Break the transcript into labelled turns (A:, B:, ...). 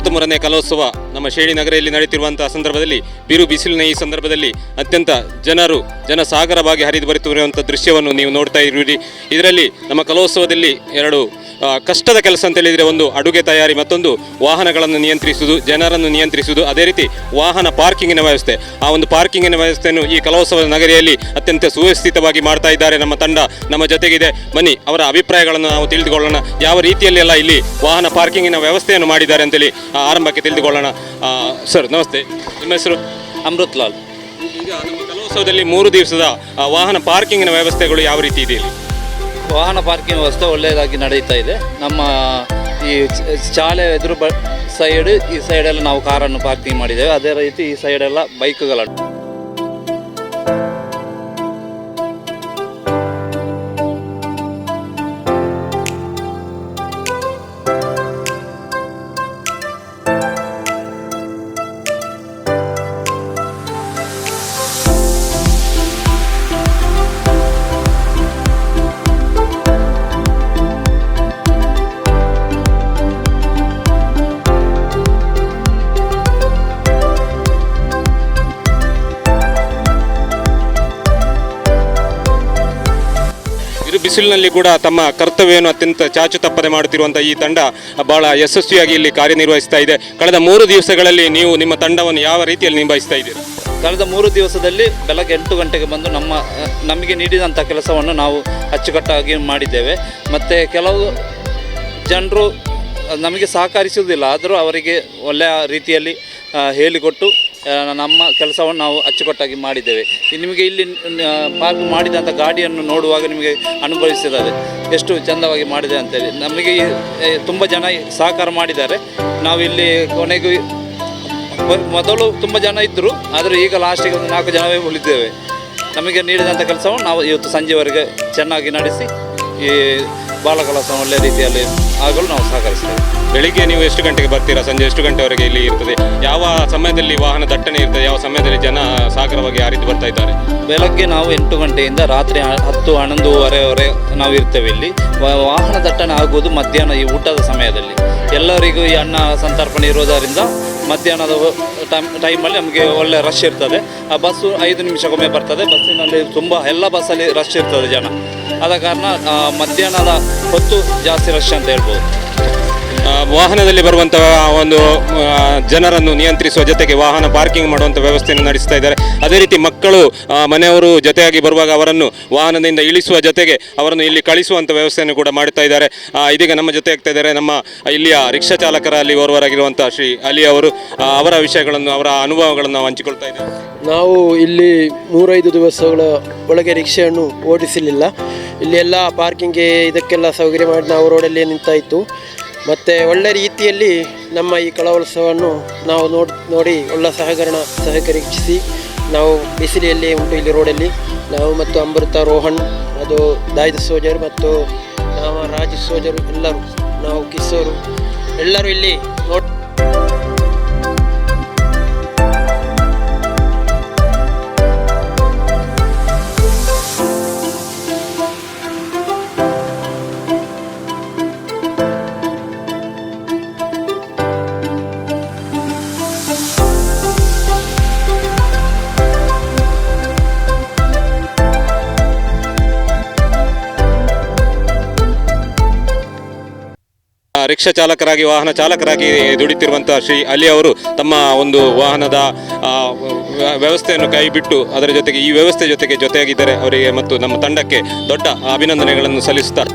A: ಅರವತ್ತ್ಮೂರನೇ ಕಲೋತ್ಸವ. ನಮ್ಮ ಶೇಣಿ ನಗರದಲ್ಲಿ ನಡೆಯುತ್ತಿರುವಂತಹ ಸಂದರ್ಭದಲ್ಲಿ ಬಿರು ಬಿಸಿಲಿನ ಈ ಸಂದರ್ಭದಲ್ಲಿ ಅತ್ಯಂತ ಜನರು ಜನಸಾಗರವಾಗಿ ಹರಿದು ಬರುತ್ತಿರುವಂಥ ದೃಶ್ಯವನ್ನು ನೀವು ನೋಡ್ತಾ ಇರುವಿರಿ. ಇದರಲ್ಲಿ ನಮ್ಮ ಕಲೋತ್ಸವದಲ್ಲಿ ಎರಡು ಕಷ್ಟದ ಕೆಲಸ ಅಂತ ಹೇಳಿದರೆ ಒಂದು ಅಡುಗೆ ತಯಾರಿ, ಮತ್ತೊಂದು ವಾಹನಗಳನ್ನು ನಿಯಂತ್ರಿಸುವುದು, ಜನರನ್ನು ನಿಯಂತ್ರಿಸುವುದು. ಅದೇ ರೀತಿ ವಾಹನ ಪಾರ್ಕಿಂಗಿನ ವ್ಯವಸ್ಥೆ. ಆ ಒಂದು ಪಾರ್ಕಿಂಗಿನ ವ್ಯವಸ್ಥೆಯನ್ನು ಈ ಕಲೋತ್ಸವದ ನಗರಿಯಲ್ಲಿ ಅತ್ಯಂತ ಸುವ್ಯವಸ್ಥಿತವಾಗಿ ಮಾಡ್ತಾ ಇದ್ದಾರೆ ನಮ್ಮ ತಂಡ, ನಮ್ಮ ಜೊತೆಗಿದೆ. ಬನ್ನಿ, ಅವರ ಅಭಿಪ್ರಾಯಗಳನ್ನು ನಾವು ತಿಳಿದುಕೊಳ್ಳೋಣ. ಯಾವ ರೀತಿಯಲ್ಲೆಲ್ಲ ಇಲ್ಲಿ ವಾಹನ ಪಾರ್ಕಿಂಗಿನ ವ್ಯವಸ್ಥೆಯನ್ನು ಮಾಡಿದ್ದಾರೆ ಅಂತೇಳಿ ಆರಂಭಕ್ಕೆ ತಿಳಿದುಕೊಳ್ಳೋಣ. ಸರ್, ನಮಸ್ತೆ. ನಿಮ್ಮ ಹೆಸರು?
B: ಅಮೃತ್ ಲಾಲ್.
A: ಈಗ ನಮ್ಮ ಕಲೋತ್ಸವದಲ್ಲಿ ಮೂರು ದಿವಸದ ವಾಹನ ಪಾರ್ಕಿಂಗಿನ ವ್ಯವಸ್ಥೆಗಳು ಯಾವ ರೀತಿ ಇದೆ
B: ವಾಹನ ಪಾರ್ಕಿಂಗ್ ವ್ಯವಸ್ಥೆ ಒಳ್ಳೆಯದಾಗಿ ನಡೀತಾ ಇದೆ. ನಮ್ಮ, ಈ ಶಾಲೆ ಎದುರು ಬ ಸೈಡ್ ಈ ಸೈಡೆಲ್ಲ ನಾವು ಕಾರನ್ನು ಪಾರ್ಕಿಂಗ್ ಮಾಡಿದ್ದೇವೆ. ಅದೇ ರೀತಿ ಈ ಸೈಡೆಲ್ಲ ಬೈಕ್ಗಳನ್ನು
A: ಬಿಸಿಲಿನಲ್ಲಿ ಕೂಡ ತಮ್ಮ ಕರ್ತವ್ಯವನ್ನು ಅತ್ಯಂತ ಚಾಚು ತಪ್ಪದೆ ಮಾಡುತ್ತಿರುವಂತಹ ಈ ತಂಡ ಬಹಳ ಯಶಸ್ವಿಯಾಗಿ ಇಲ್ಲಿ ಕಾರ್ಯನಿರ್ವಹಿಸ್ತಾ ಇದೆ. ಕಳೆದ ಮೂರು ದಿವಸಗಳಲ್ಲಿ ನೀವು ನಿಮ್ಮ ತಂಡವನ್ನು ಯಾವ ರೀತಿಯಲ್ಲಿ ನಿಭಾಯಿಸ್ತಾ ಇದ್ದೀರಿ?
B: ಕಳೆದ ಮೂರು ದಿವಸದಲ್ಲಿ ಬೆಳಗ್ಗೆ ಎಂಟು ಗಂಟೆಗೆ ಬಂದು ನಮ್ಮ, ನಮಗೆ ನೀಡಿದಂಥ ಕೆಲಸವನ್ನು ನಾವು ಅಚ್ಚುಕಟ್ಟಾಗಿ ಮಾಡಿದ್ದೇವೆ. ಮತ್ತು ಕೆಲವು ಜನರು ನಮಗೆ ಸಹಕರಿಸುವುದಿಲ್ಲ. ಆದರೂ ಅವರಿಗೆ ಒಳ್ಳೆಯ ರೀತಿಯಲ್ಲಿ ಹೇಳಿಕೊಟ್ಟು ನಮ್ಮ ಕೆಲಸವನ್ನು ನಾವು ಅಚ್ಚುಕಟ್ಟಾಗಿ ಮಾಡಿದ್ದೇವೆ. ನಿಮಗೆ ಇಲ್ಲಿ ಪಾರ್ಕ್ ಮಾಡಿದಂಥ ಗಾಡಿಯನ್ನು ನೋಡುವಾಗ ನಿಮಗೆ ಅನುಭವಿಸಿದ್ದಾರೆ. ಎಷ್ಟು ಚಂದವಾಗಿ ಮಾಡಿದೆ ಅಂತೇಳಿ. ನಮಗೆ ತುಂಬ ಜನ ಸಹಕಾರ ಮಾಡಿದ್ದಾರೆ. ನಾವು ಇಲ್ಲಿ ಕೊನೆಗೂ ಮೊದಲು ತುಂಬ ಜನ ಇದ್ದರು ಆದರೆ ಈಗ ಲಾಸ್ಟಿಗೆ ಒಂದು ನಾಲ್ಕು ಜನವೇ ಉಳಿದ್ದೇವೆ. ನಮಗೆ ನೀಡಿದಂಥ ಕೆಲಸವನ್ನು ನಾವು ಇವತ್ತು ಸಂಜೆವರೆಗೆ ಚೆನ್ನಾಗಿ ನಡೆಸಿ, ಈ ಬಾಲಕಲಸವನ್ನು ಒಳ್ಳೆಯ ರೀತಿಯಲ್ಲಿ ಆಗಲು ನಾವು ಸಹಕರಿಸ್ತೇವೆ.
A: ಬೆಳಿಗ್ಗೆ ನೀವು ಎಷ್ಟು ಗಂಟೆಗೆ ಬರ್ತೀರಾ? ಸಂಜೆ ಎಷ್ಟು ಗಂಟೆವರೆಗೆ ಇಲ್ಲಿ ಇರ್ತದೆ? ಯಾವ ಸಮಯದಲ್ಲಿ ವಾಹನ ದಟ್ಟಣೆ ಇರ್ತದೆ? ಯಾವ ಸಮಯದಲ್ಲಿ ಜನ ಸಾಗರವಾಗಿ ಹರಿದು ಬರ್ತಾ ಇದ್ದಾರೆ?
B: ಬೆಳಗ್ಗೆ ನಾವು ಎಂಟು ಗಂಟೆಯಿಂದ ರಾತ್ರಿ ಹತ್ತು ಹನ್ನೊಂದುವರೆವರೆ ನಾವು ಇರ್ತೇವೆ ಇಲ್ಲಿ. ವ- ವಾಹನ ದಟ್ಟಣೆ ಆಗುವುದು ಮಧ್ಯಾಹ್ನ ಈ ಊಟದ ಸಮಯದಲ್ಲಿ. ಎಲ್ಲರಿಗೂ ಈ ಅನ್ನ ಸಂತರ್ಪಣೆ ಇರೋದರಿಂದ ಮಧ್ಯಾಹ್ನದ ಟೈಮ್ ಟೈಮಲ್ಲಿ ನಮಗೆ ಒಳ್ಳೆ ರಶ್ ಇರ್ತದೆ. ಆ ಬಸ್ಸು ಐದು ನಿಮಿಷಕ್ಕೊಮ್ಮೆ ಬರ್ತದೆ. ಬಸ್ಸಿನಲ್ಲಿ ತುಂಬ ಎಲ್ಲ ಬಸ್ಸಲ್ಲಿ ರಶ್ ಇರ್ತದೆ ಜನ. ಆದ ಕಾರಣ ಮಧ್ಯಾಹ್ನದ ಹೊತ್ತು ಜಾಸ್ತಿ ರಶ್ ಅಂತ ಹೇಳ್ಬೋದು.
A: ವಾಹನದಲ್ಲಿ ಬರುವಂತಹ ಒಂದು ಜನರನ್ನು ನಿಯಂತ್ರಿಸುವ ಜೊತೆಗೆ ವಾಹನ ಪಾರ್ಕಿಂಗ್ ಮಾಡುವಂಥ ವ್ಯವಸ್ಥೆಯನ್ನು ನಡೆಸ್ತಾ ಇದ್ದಾರೆ. ಅದೇ ರೀತಿ ಮಕ್ಕಳು ಮನೆಯವರು ಜೊತೆಯಾಗಿ ಬರುವಾಗ ಅವರನ್ನು ವಾಹನದಿಂದ ಇಳಿಸುವ ಜೊತೆಗೆ ಅವರನ್ನು ಇಲ್ಲಿ ಕಳಿಸುವಂಥ ವ್ಯವಸ್ಥೆಯನ್ನು ಕೂಡ ಮಾಡ್ತಾ ಇದ್ದಾರೆ. ಇದೀಗ ನಮ್ಮ ಜೊತೆ ಆಗ್ತಾ ಇದ್ದಾರೆ ನಮ್ಮ ಇಲ್ಲಿಯ ರಿಕ್ಷಾ ಚಾಲಕರಲ್ಲಿ ಓರ್ವರಾಗಿರುವಂಥ ಶ್ರೀ ಅಲಿ ಅವರು. ಅವರ ವಿಷಯಗಳನ್ನು, ಅವರ ಅನುಭವಗಳನ್ನು ಹಂಚಿಕೊಳ್ತಾ ಇದ್ದಾರೆ
C: ನಾವು ಇಲ್ಲಿ ಮೂರೈದು ದಿವಸಗಳ ಒಳಗೆ ರಿಕ್ಷೆಯನ್ನು ಓಡಿಸಲಿಲ್ಲ. ಇಲ್ಲಿ ಎಲ್ಲ ಪಾರ್ಕಿಂಗ್ಗೆ ಇದಕ್ಕೆಲ್ಲ ಸೌಕರ್ಯ ಮಾಡಿ ನಾವು ರೋಡಲ್ಲಿ ನಿಂತಾಯಿತು ಮತ್ತು ಒಳ್ಳೆ ರೀತಿಯಲ್ಲಿ ನಮ್ಮ ಈ ಕಳವಳಸವನ್ನು ನಾವು ನೋಡಿ ನೋಡಿ ಒಳ್ಳೆ ಸಹಕರಣ ಸಹಕರಿಸಿ ನಾವು ಬಿಸಿಲಿಯಲ್ಲಿ ಉಂಟು ಇಲ್ಲಿ ರೋಡಲ್ಲಿ. ನಾವು ಮತ್ತು ಅಮೃತ ರೋಹನ್, ಅದು ದಾಯದ ಸೋಜರ್ ಮತ್ತು ನಾವು ರಾಜ ಸೋಜರು ಎಲ್ಲರೂ, ನಾವು ಕಿಸೋರು ಎಲ್ಲರೂ ಇಲ್ಲಿ ನೋಡಿ
A: ರಿಕ್ಷಾ ಚಾಲಕರಾಗಿ, ವಾಹನ ಚಾಲಕರಾಗಿ ದುಡಿತಿರುವಂತಹ ಶ್ರೀ ಅಲಿ ಅವರು ತಮ್ಮ ಒಂದು ವಾಹನದ ವ್ಯವಸ್ಥೆಯನ್ನು ಕೈಬಿಟ್ಟು ಅದರ ಜೊತೆಗೆ, ಈ ವ್ಯವಸ್ಥೆ ಜೊತೆಗೆ ಜೊತೆಯಾಗಿದ್ದಾರೆ. ಅವರಿಗೆ ಮತ್ತು ನಮ್ಮ ತಂಡಕ್ಕೆ ದೊಡ್ಡ ಅಭಿನಂದನೆಗಳನ್ನು ಸಲ್ಲಿಸುತ್ತಾರೆ.